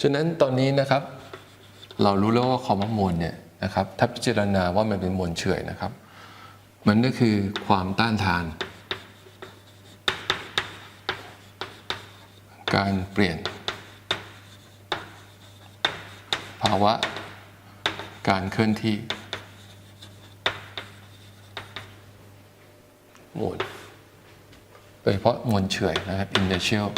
ฉะนั้นตอนนี้นะครับ เรารู้แล้วว่าคำว่ามวลเนี่ยนะครับถ้าพิจารณาว่ามันเป็นมวลเฉยนะครับ มันก็คือความต้านทาน การเปลี่ยน ภาวะ การเคลื่อนที่มวลโดยเฉพาะมวลเฉยนะครับ inertial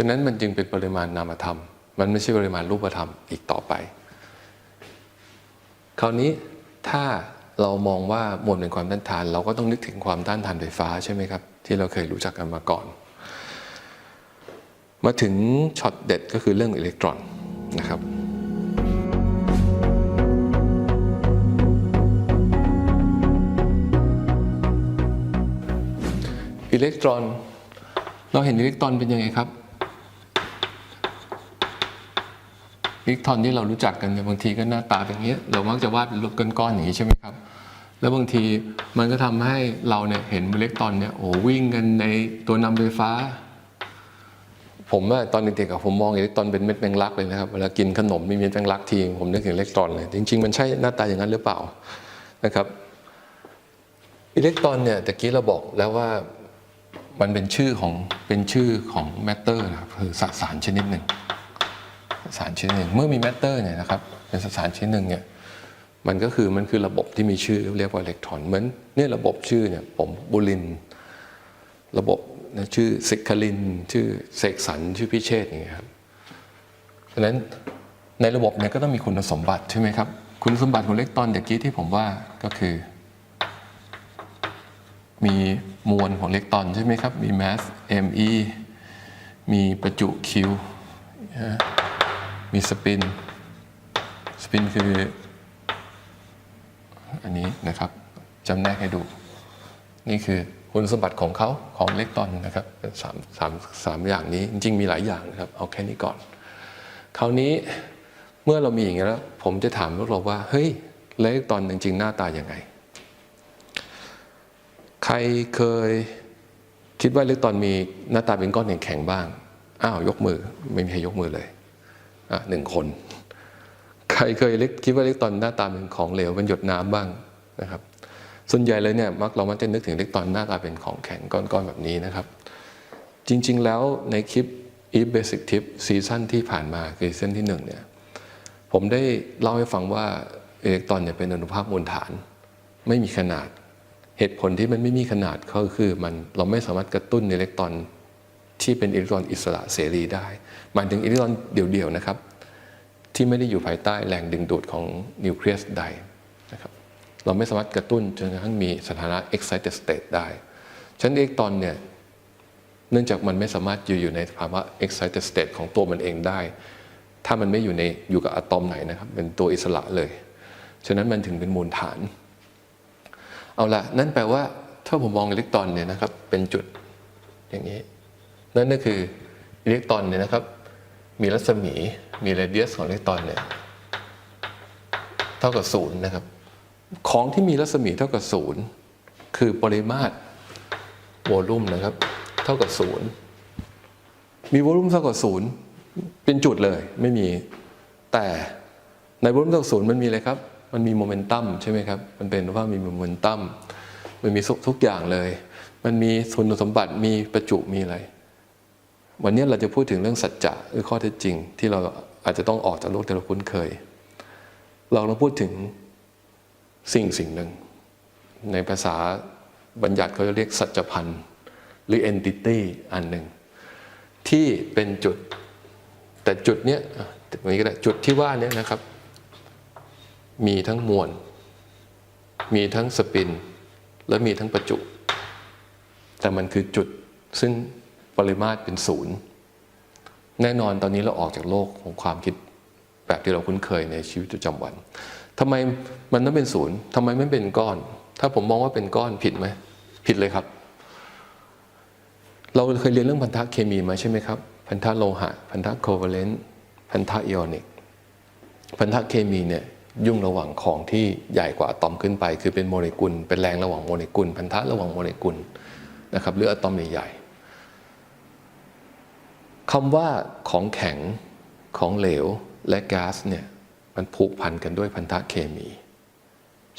ฉะนั้นมันจึงเป็นปริมาณนามธรรม มันไม่ใช่ปริมาณรูปธรรมอีกต่อไป คราวนี้ถ้าเรามองว่ามวลเป็นความต้านทาน เราก็ต้องนึกถึงความต้านทานไฟฟ้าใช่ไหมครับ ที่เราเคยรู้จักกันมาก่อน มาถึงช็อตเด็ดก็คือเรื่องอิเล็กตรอนนะครับอิเล็กตรอน เราเห็นอิเล็กตรอนเป็นยังไงครับ อิเล็กตรอนที่เรารู้จักกันเนี่ยบางทีก็หน้าตาเป็นอย่างนี้เรามักจะวาดเป็นรูปก้อนๆอย่างนี้ใช่ไหมครับ แล้วบางทีมันก็ทำให้เราเนี่ยเห็นอิเล็กตรอนเนี่ยโอ้วิ่งกันในตัวนำไฟฟ้า ผมว่าตอนเด็กๆผมมองอิเล็กตรอนเป็นเม็ดแมงลักเลยนะครับเวลากินขนมมีเม็ดแมงลักทีผมนึกถึงอิเล็กตรอนเลยจริงๆมันใช่หน้าตาอย่างนั้นหรือเปล่านะครับอิเล็กตรอนเนี่ยตะกี้เราบอกแล้วว่ามันเป็นชื่อของเป็นชื่อของแมตเตอร์นะครับคือสสารชนิดหนึ่ง สารชนิดหนึ่งเมื่อมีแมตเตอร์เนี่ยนะครับเป็นสสารชนิดหนึ่งเนี่ยมันก็คือมันคือระบบที่มีชื่อเรียกว่าอิเล็กตรอนเหมือนเนี่ยระบบชื่อเนี่ยผมบุลิน ระบบนะชื่อซิกคาลิน ชื่อเสกสรรชื่อพิเชษอย่างเงี้ยครับฉะนั้นในระบบเนี่ยก็ต้องมีคุณสมบัติใช่ไหมครับคุณสมบัติของอิเล็กตรอนเมื่อกี้ที่ผมว่าก็คือ มีมวลของอิเล็กตรอนใช่ไหมครับมี mass me มีประจุ q นะ มีสปิน สปินคือ อันนี้นะครับจำแนกให้ดู นี่คือคุณสมบัติของเขาของเล็กตอนนะครับเป็นสามสามสามอย่างนี้จริง ๆ มีหลายอย่างนะครับ เอาแค่นี้ก่อน คราวนี้เมื่อเรามีอย่างนี้แล้ว ผมจะถามพวกเราว่า เฮ้ยเล็กตอนจริง ๆ หน้าตาอย่างไง ใครเคยคิดว่าเล็กตอนมีหน้าตาเป็นก้อนแข็งๆบ้าง อ้าวยกมือ ไม่มีใครยกมือเลย หนึ่งคน ใครเคยเล็กคิดว่าเล็กตอนหน้าตาเป็นของเหลวเป็นหยดน้ำบ้างนะครับ ส่วนใหญ่เลยเนี่ยมักเรามักจะนึกถึงเล็กตอนหน้าตาเป็นของแข็งก้อนๆแบบนี้นะครับ จริงๆแล้วในคลิป e basic tip ซีซั่นที่ผ่านมาคือซีซั่นที่หนึ่งเนี่ยผมได้เล่าให้ฟังว่าอิเล็กตรอนเนี่ยเป็นอนุภาคมวลฐาน ไม่มีขนาด เหตุผลที่มันไม่มีขนาดก็คือมันเราไม่สามารถกระตุ้นอิเล็กตรอน ที่เป็นอิเล็กตรอนอิสระเสรีได้ หมายถึงอิเล็กตรอนเดี่ยวๆนะครับ ที่ไม่ได้อยู่ภายใต้แรงดึงดูดของนิวเคลียสใดนะครับเราไม่สามารถกระตุ้นจนกระทั่งมีสถานะ excited state ได้ฉะนั้นอิเล็กตรอนเนี่ยเนื่องจากมันไม่สามารถอยู่อยู่ในภาวะ excited state ของตัวมันเองได้ ถ้ามันไม่อยู่ในอยู่กับอะตอมไหนนะครับเป็นตัวอิสระเลย ฉะนั้นมันถึงเป็นมูลฐาน เอาละนั่นแปลว่าถ้าผมมองอิเล็กตรอนเนี่ยนะครับเป็นจุดอย่างนี้ นั่นก็คืออิเล็กตรอนเนี่ยนะครับ มีรัศมีมีเรเดียสของอิเล็กตรอนเนี่ยเท่ากับศูนย์นะครับ ของที่มีรัศมีเท่ากับศูนย์คือปริมาตรโวลูมนะครับ เท่ากับศูนย์มีโวลูมเท่ากับศูนย์เป็นจุดเลยไม่มีแต่ในโวลูมเท่ากับศูนย์มันมีอะไรครับ มันมีโมเมนตัมใช่ไหมครับ มันเป็นว่ามีโมเมนตัมมันมีทุกอย่างเลย มันมีคุณสมบัติมีประจุมีอะไร วันนี้เราจะพูดถึงเรื่องสัจจะหรือข้อเท็จจริง ที่เราอาจจะต้องออกจากโลกที่เราคุ้นเคย เราเราพูดถึงสิ่งสิ่งหนึ่ง ในภาษาบัญญัติเขาจะเรียกสัจพันธ์หรือ entity อันหนึ่ง ที่เป็นจุดแต่จุดเนี้ยอะตรงนี้ก็ได้จุดที่ว่านี้นะครับ มีทั้งมวล มีทั้งสปิน และมีทั้งประจุ แต่มันคือจุดซึ่ง ปริมาตรเป็นศูนย์แน่นอนตอนนี้เราออกจากโลกของความคิดแบบที่เราคุ้นเคยในชีวิตประจำวันทำไมมันต้องเป็นศูนย์ทำไมไม่เป็นก้อน ถ้าผมมองว่าเป็นก้อนผิดไหมผิดเลยครับ เราเคยเรียนเรื่องพันธะเคมีมาใช่ไหมครับ พันธะโลหะ พันธะโคเวเลนต์พันธะอิออนิก พันธะเคมีเนี่ยยุ่งระหว่างของที่ใหญ่กว่าอะตอมขึ้นไป คือเป็นโมเลกุล เป็นแรงระหว่างโมเลกุล พันธะระหว่างโมเลกุลนะครับหรืออะตอมใหญ่ คำว่าของแข็งของเหลวและก๊าซเนี่ยมันผูกพันกันด้วยพันธะเคมี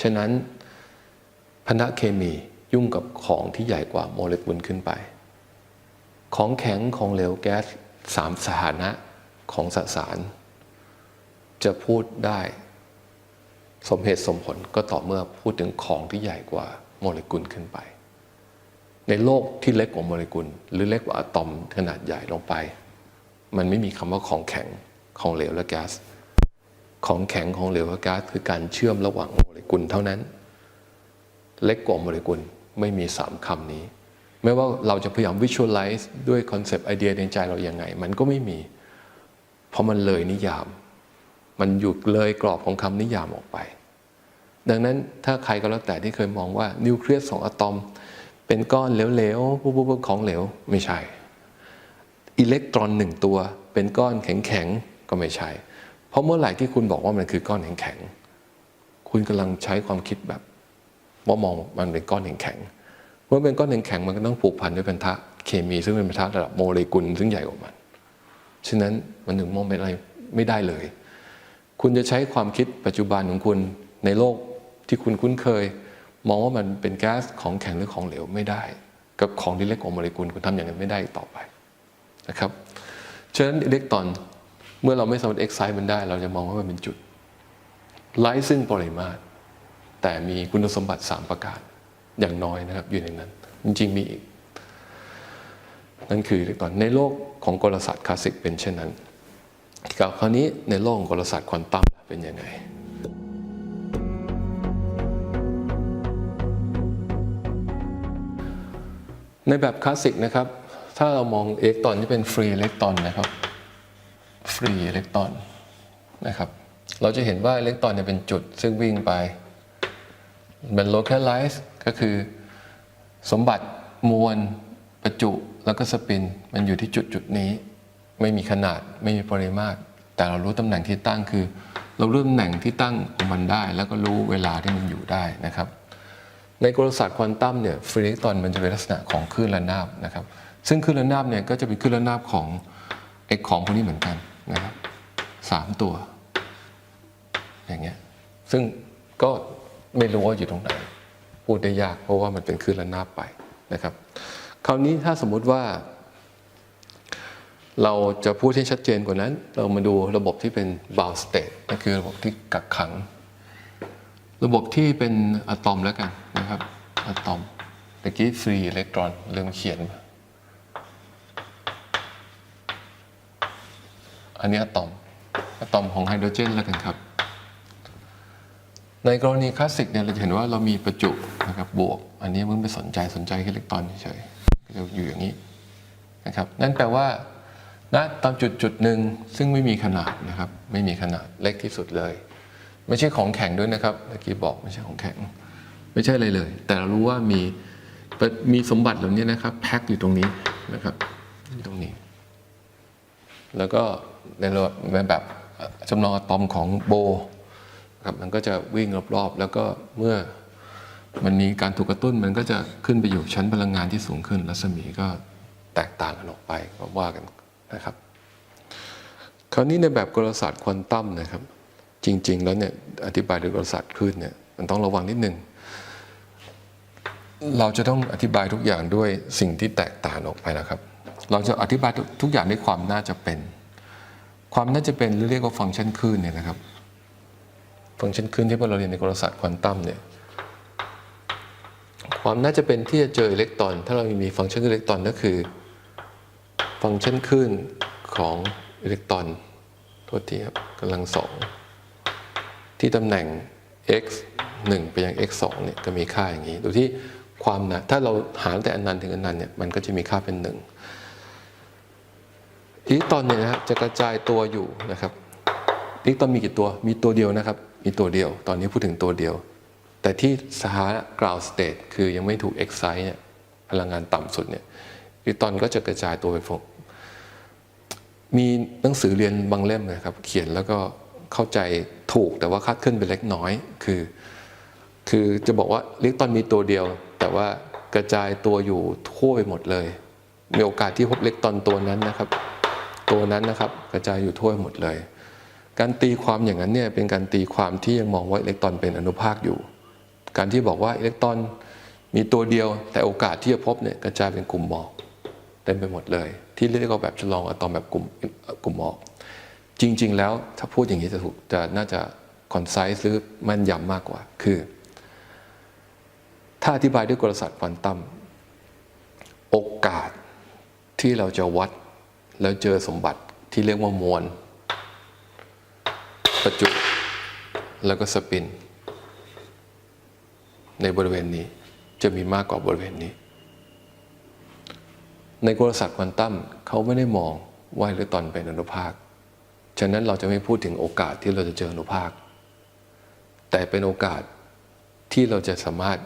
ฉะนั้นพันธะเคมียุ่งกับของที่ใหญ่กว่าโมเลกุลขึ้นไป ของแข็งของเหลวแก๊สสามสถานะของสสาร จะพูดได้ สมเหตุสมผลก็ต่อเมื่อพูดถึงของที่ใหญ่กว่าโมเลกุลขึ้นไป ในโลกที่เล็กกว่าโมเลกุล หรือเล็กกว่าอะตอมขนาดใหญ่ลงไป มันไม่มีคำว่าของแข็งของเหลวและแก๊สของแข็งของเหลวและแก๊าซคือการเชื่อมระหว่างโมเลกุลเท่านั้น เล็กกว่าโมเลกุลไม่มีสามคำนี้ ไม่ว่าเราจะพยายาม visualize ด้วยคอนเซปต์ไอเดียในใจเราอย่างไง มันก็ไม่มี เพราะมันเลยนิยาม มันอยู่เลยกรอบของคำนิยามออกไป ดังนั้นถ้าใครก็แล้วแต่ที่เคยมองว่านิวเคลียสของอะตอม เป็นก้อนเหลวๆปุ๊บๆของเหลวไม่ใช่ อิเล็กตรอนหนึ่งตัว เป็นก้อนแข็งๆก็ไม่ใช่ เพราะเมื่อไหร่ที่คุณบอกว่ามันคือก้อนแข็งๆคุณกำลังใช้ความคิดแบบว่ามองมันเป็นก้อนแข็งๆเมื่อเป็นก้อนแข็งๆมันก็ต้องผูกพันด้วยพันธะเคมีซึ่งเป็นพันธะระดับโมเลกุลซึ่งใหญ่กว่ามันฉะนั้นมันถึงมองเป็นอะไรไม่ได้เลย คุณจะใช้ความคิดปัจจุบันของคุณในโลกที่คุณคุ้นเคย มองว่ามันเป็นแก๊สของแข็งหรือของเหลวไม่ได้ กับของที่เล็กกว่าโมเลกุลคุณทำอย่างนั้นไม่ได้ต่อไปนะครับฉะนั้นอิเล็กตรอนเมื่อเราไม่สามารถเอ็กไซมันได้ เราจะมองว่ามันเป็นจุดไร้ซึ่งปริมาตร แต่มีคุณสมบัติ 3 ประการอย่างน้อยนะครับอยู่ในนั้น จริงๆมีอีก นั่นคืออิเล็กตรอนในโลกของกลศาสตร์คลาสสิกเป็นเช่นนั้นกับคราวนี้ในโลกของกลศาสตร์ควอนตัมเป็นยังไง ในแบบคลาสสิกนะครับ ถ้าเรามองอิเล็กตรอนที่เป็นฟรีอิเล็กตรอนนะครับฟรีอิเล็กตรอนนะครับ เราจะเห็นว่าอิเล็กตรอนเนี่ยเป็นจุดซึ่งวิ่งไปเป็น localize ก็คือสมบัติมวลประจุแล้วก็สปิน มันอยู่ที่จุดจุดนี้ ไม่มีขนาดไม่มีปริมาตร แต่เรารู้ตำแหน่งที่ตั้งคือ เรารู้ตำแหน่งที่ตั้งของมันได้ แล้วก็รู้เวลาที่มันอยู่ได้นะครับ ในกลศาสตร์ควอนตัมเนี่ยฟรีอิล็กตอนมันจะเป็นลักษณะของคลื่นระนาบนะครับ ซึ่งคลื่นระนาบเนี่ยก็จะเป็นคลื่นระนาบของไอ้ของพวกนี้เหมือนกันนะครับสามตัว อย่างเงี้ยซึ่งก็ไม่รู้ว่าอยู่ตรงไหนพูดได้ยาก เพราะว่ามันเป็นคลื่นระนาบไปนะครับ คราวนี้ถ้าสมมุติว่า เราจะพูดให้ชัดเจนกว่านั้น เรามาดูระบบที่เป็น bound state นั่นคือระบบที่กักขัง ระบบที่เป็นอะตอมแล้วกันนะครับอะตอมเมื่อกี้ฟรีอิเล็กตรอนลืมเขียน อันนี้อะตอมอะตอมของไฮโดรเจนแล้วกันครับ ในกรณีคลาสสิกเนี่ยเราจะเห็นว่าเรามีประจุนะครับบวก อันนี้มึงไม่สนใจสนใจแค่อิเล็กตรอนเฉยๆจะอยู่อย่างนี้นะครับ นั่นแปลว่าณตามจุดจุดหนึ่งซึ่งไม่มีขนาดนะครับ ไม่มีขนาดเล็กที่สุดเลย ไม่ใช่ของแข็งด้วยนะครับเมื่อกี้บอกไม่ใช่ของแข็ง ไม่ใช่อะไรเลย แต่เรารู้ว่ามีมีสมบัติเหล่านี้นะครับแพ็คอยู่ตรงนี้นะครับอยู่ตรงนี้ แล้วก็ในระบบแบบจำลองอะตอมของโบครับมันก็จะวิ่งรอบๆ แล้วก็เมื่อมันมีการถูกกระตุ้นมันก็จะขึ้นไปอยู่ชั้นพลังงานที่สูงขึ้นรัศมีก็แตกต่างกันออกไปว่ากันนะครับ คราวนี้ในแบบกลศาสตร์ควอนตัมนะครับ จริง ๆ แล้วเนี่ยอธิบายด้วยกลศาสตร์คลื่นเนี่ยมันต้องระวังนิดนึง เราจะต้องอธิบายทุกอย่างด้วยสิ่งที่แตกต่างออกไปนะครับ เราจะอธิบายทุกอย่างด้วยความน่าจะเป็น ความน่าจะเป็นหรือเรียกว่าฟังก์ชันคลื่นเนี่ยนะครับ ฟังก์ชันคลื่นที่พวกเราเรียนในกลศาสตร์ควอนตัมเนี่ยความน่าจะเป็นที่จะเจออิเล็กตรอน ถ้าเรามีฟังก์ชันอิเล็กตรอนก็คือ ฟังก์ชันคลื่นของอิเล็กตรอน โทษทีครับกำลังสอง ที่ตำแหน่ง x 1 ไปยัง x 2เนี่ยก็มีค่าอย่างนี้ ดูที่ความหนาถ้าเราหารแต่อันนันต์ถึงอันนันต์เนี่ยมันก็จะมีค่าเป็น 1อิเล็กตรอนเนี่ยนะจะกระจายตัวอยู่นะครับอิเล็กตรอนมีกี่ตัวมีตัวเดียวนะครับ มีตัวเดียว ตอนนี้พูดถึงตัวเดียว แต่ที่สถานะ ground state คือยังไม่ถูก excite เนี่ยพลังงานต่ำสุดเนี่ยอิเล็กตรอนก็จะกระจายตัวไปพวกมีหนังสือเรียนบางเล่มนะครับ เขียนแล้วก็ เข้าใจถูกแต่ว่าคาดเคลื่อนไปเล็กน้อย คือ คือจะบอกว่าอิเล็กตรอนมีตัวเดียว แต่ว่ากระจายตัวอยู่ทั่วไปหมดเลย มีโอกาสที่พบอิเล็กตรอนตัวนั้นนะครับ ตัวนั้นนะครับกระจายอยู่ทั่วหมดเลย การตีความอย่างนั้นเนี่ยเป็นการตีความที่ยังมองว่าอิเล็กตรอนเป็นอนุภาคอยู่ การที่บอกว่าอิเล็กตรอนมีตัวเดียว แต่โอกาสที่จะพบเนี่ยกระจายเป็นกลุ่มหมอกเต็มไปหมดเลย ที่เรียกว่าแบบจำลองอะตอมแบบกลุ่มกลุ่มหมอก จริง ๆ แล้วถ้าพูดอย่างนี้จะถูกจะน่าจะคอนไซส์หรือมันยำมากกว่าคือ ถ้าอธิบายด้วยกลศาสตร์ควอนตัมโอกาสที่เราจะวัดแล้วเจอสมบัติที่เรียกว่ามวล ประจุ แล้วก็สปิน ในบริเวณนี้จะมีมากกว่าบริเวณนี้ ในกลศาสตร์ควอนตัมเขาไม่ได้มองว่าอิเล็กตรอนเป็นอนุภาค ฉะนั้นเราจะไม่พูดถึงโอกาสที่เราจะเจออนุภาค แต่เป็นโอกาสที่เราจะสามารถ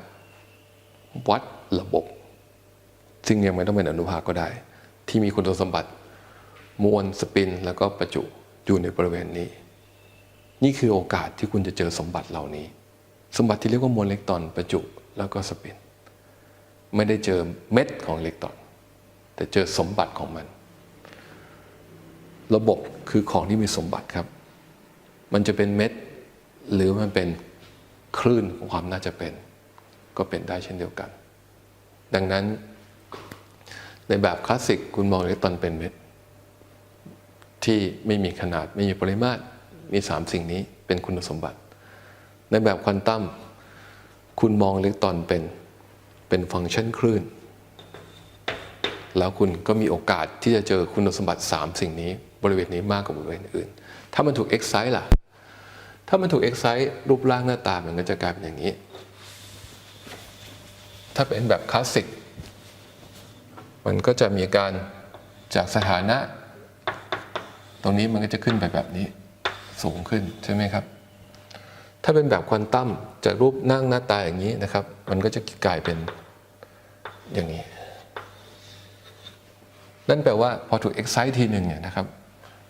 วัดระบบ ซึ่งยังไม่ต้องเป็นอนุภาคก็ได้ ที่มีคุณสมบัติ มวลสปิน แล้วก็ประจุอยู่ในบริเวณนี้ นี่คือโอกาสที่คุณจะเจอสมบัติเหล่านี้ สมบัติที่เรียกว่ามวลอิเล็กตรอนประจุแล้วก็สปิน ไม่ได้เจอเม็ดของอิเล็กตรอน แต่เจอสมบัติของมัน ระบบคือของที่มีสมบัติครับ มันจะเป็นเม็ด หรือมันเป็นคลื่นของความน่าจะเป็น ก็เป็นได้เช่นเดียวกัน ดังนั้นในแบบคลาสสิกคุณมองอิเล็กตรอนเป็นเม็ด ที่ไม่มีขนาดไม่มีปริมาตรมีสามสิ่งนี้เป็นคุณสมบัติ ในแบบควอนตัมคุณมองอิเล็กตรอนเป็นเป็นฟังก์ชันคลื่น แล้วคุณก็มีโอกาสที่จะเจอคุณสมบัติ 3 สิ่งนี้ บริเวณนี้มากกว่าบริเวณอื่น ถ้ามันถูก excite ล่ะ ถ้ามันถูก excite รูปร่างหน้าตามันก็จะกลายเป็นอย่างนี้ ถ้าเป็นแบบคลาสสิกมันก็จะมีการจากสถานะ ตรงนี้มันก็จะขึ้นไปแบบนี้สูงขึ้นใช่ไหมครับ ถ้าเป็นแบบควอนตัมจากรูปนั่งหน้าตาอย่างนี้นะครับ มันก็จะกลายเป็นอย่างนี้ นั่นแปลว่าพอถูก excite ทีหนึ่งเนี่ยนะครับ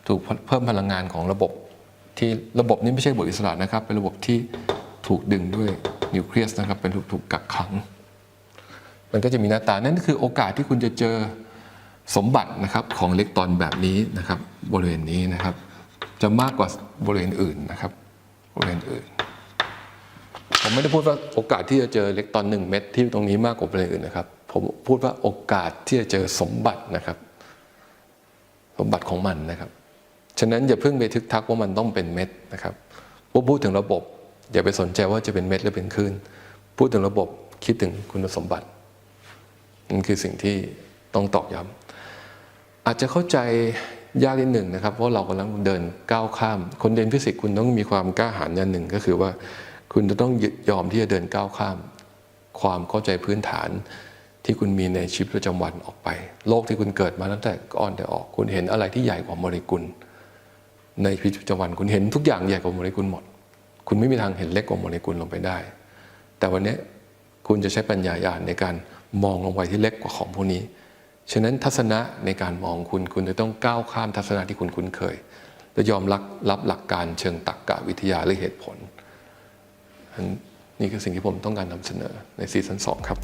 ถูกเพิ่มพลังงานของระบบ ที่ระบบนี้ไม่ใช่ระบบอิสระนะครับ เป็นระบบที่ถูกดึงด้วยนิวเคลียสนะครับ เป็นถูกถูกกักขัง มันก็จะมีหน้าตา นั่นคือโอกาสที่คุณจะเจอสมบัตินะครับของอิเล็กตรอนแบบนี้นะครับ บริเวณนี้นะครับ จะมากกว่าบริเวณอื่นนะครับ บริเวณอื่น ผมไม่ได้พูดว่าโอกาสที่จะเจออิเล็กตรอนหนึ่งเม็ดที่ตรงนี้มากกว่าบริเวณอื่นนะครับ ผมพูดว่าโอกาสที่จะเจอสมบัตินะครับ สมบัติของมันนะครับ ฉะนั้นอย่าเพิ่งไปทึกทักว่ามันต้องเป็นเม็ดนะครับพอพูดถึงระบบ อย่าไปสนใจว่าจะเป็นเม็ดหรือเป็นคลื่นพูดถึงระบบคิดถึงคุณสมบัตินั่นคือสิ่งที่ต้องตอกย้ำอาจจะเข้าใจยากนิดหนึ่งนะครับ เพราะเรากำลังเดินก้าวข้าม คนเรียนฟิสิกส์คุณต้องมีความกล้าหาญอย่างหนึ่งก็คือว่า คุณจะต้องยอมที่จะเดินก้าวข้าม ความเข้าใจพื้นฐาน ที่คุณมีในชีวิตประจำวันออกไป โลกที่คุณเกิดมาตั้งแต่ก่อนแต่ออก คุณเห็นอะไรที่ใหญ่กว่าโมเลกุล ในชีวิตประจำวันคุณเห็นทุกอย่างใหญ่กว่าโมเลกุลหมด คุณไม่มีทางเห็นเล็กกว่าโมเลกุลลงไปได้ แต่วันนี้คุณจะใช้ปัญญาญาณในการมองลงไปที่เล็กกว่าของพวกนี้ ฉะนั้นทัศนะในการมองคุณคุณจะต้องก้าวข้ามทัศนะที่คุณคุ้นเคย และยอมรับรับหลักการเชิงตรรกะวิทยาหรือเหตุผลนี่คือสิ่งที่ผมต้องการนำเสนอในซีซั่น2ครับ